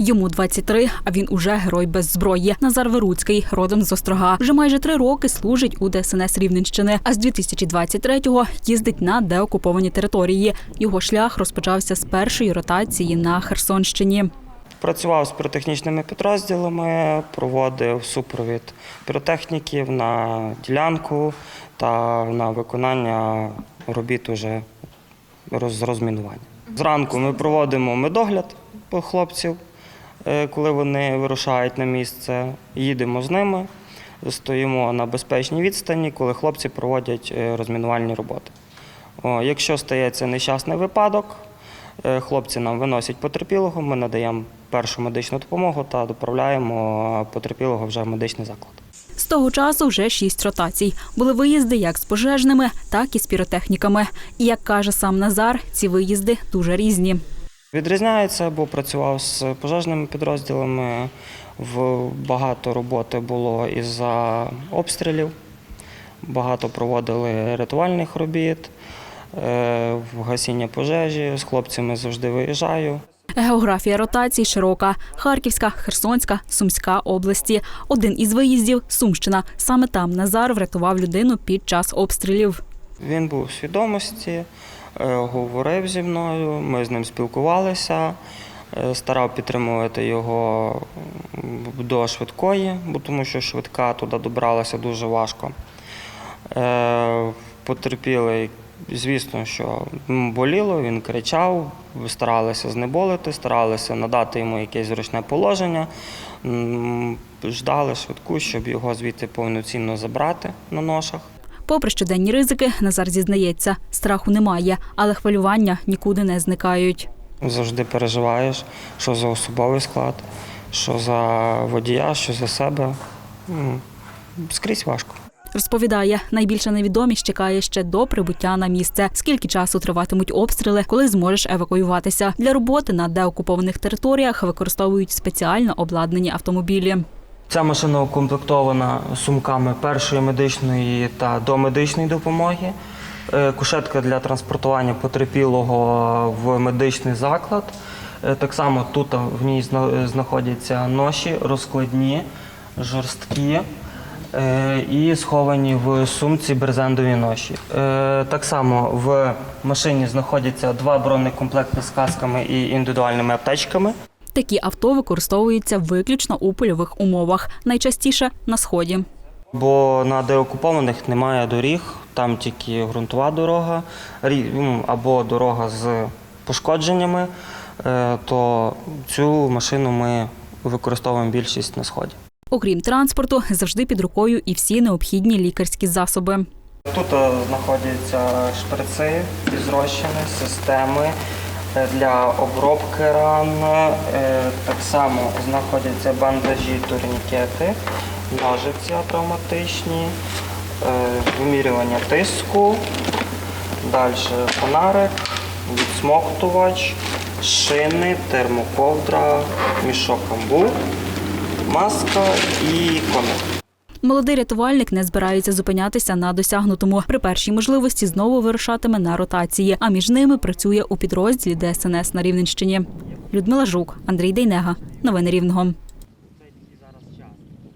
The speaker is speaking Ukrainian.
Йому 23, а він уже герой без зброї. Назар Веруцький, родом з Острога. Вже майже три роки служить у ДСНС Рівненщини, а з 2023-го їздить на деокуповані території. Його шлях розпочався з першої ротації на Херсонщині. Працював з піротехнічними підрозділами, проводив супровід піротехніків на ділянку та на виконання робіт уже з розмінування. Зранку ми проводимо медогляд по хлопців, коли вони вирушають на місце. Їдемо з ними, стоїмо на безпечній відстані, коли хлопці проводять е, розмінувальні роботи. Якщо стається нещасний випадок, е, хлопці нам виносять потерпілого, ми надаємо першу медичну допомогу та доправляємо потерпілого вже в медичний заклад. З того часу вже шість ротацій. Були виїзди як з пожежними, так і з піротехніками. І як каже сам Назар, ці виїзди дуже різні. Відрізняється, бо працював з пожежними підрозділами. В багато роботи було із-за обстрілів, багато проводили рятувальних робіт, е, в гасіння пожежі. З хлопцями завжди виїжджаю. Географія ротацій широка: Харківська, Херсонська, Сумська області. Один із виїздів Сумщина. Саме там Назар врятував людину під час обстрілів. Він був у свідомості, говорив зі мною, ми з ним спілкувалися, е, старав підтримувати його до швидкої, бо тому що швидка туди добралася дуже важко. Е, Потерпілий, звісно, що боліло, він кричав, старалися знеболити, старалися надати йому якесь зручне положення. Ждали швидку, щоб його звідти повноцінно забрати на ношах. Попри щоденні ризики, Назар зізнається, страху немає, але хвилювання нікуди не зникають. Завжди переживаєш, що за особовий склад, що за водія, що за себе. Скрізь важко. Розповідає, найбільша невідомість чекає ще до прибуття на місце. Скільки часу триватимуть обстріли, коли зможеш евакуюватися. Для роботи на деокупованих територіях використовують спеціально обладнані автомобілі. Ця машина укомплектована сумками першої медичної та домедичної допомоги. Е, Кушетка для транспортування потерпілого в медичний заклад. Е, Так само тут в ній знаходяться ноші розкладні, жорсткі е, і сховані в сумці брезентові ноші. Так само в машині знаходяться два бронекомплекти з касками і індивідуальними аптечками. Такі авто використовуються виключно у польових умовах, найчастіше на сході. Бо на деокупованих немає доріг, там тільки ґрунтова дорога ну, або дорога з пошкодженнями, е, то цю машину ми використовуємо більшість на сході. Окрім транспорту, завжди під рукою і всі необхідні лікарські засоби. Тут е, знаходяться шприци розчини, системи для обробки ран. Е, Так само знаходяться бандажі, турнікети, ножиці травматичні, е, вимірювання тиску, далі фонарик, відсмоктувач, шини, термоковдра, мішок амбур, маска і комір. Молодий рятувальник не збирається зупинятися на досягнутому. При першій можливості знову вирушатиме на ротації, а між ними працює у підрозділі ДСНС на Рівненщині. Людмила Жук, Андрій Дейнега. Новини Рівного.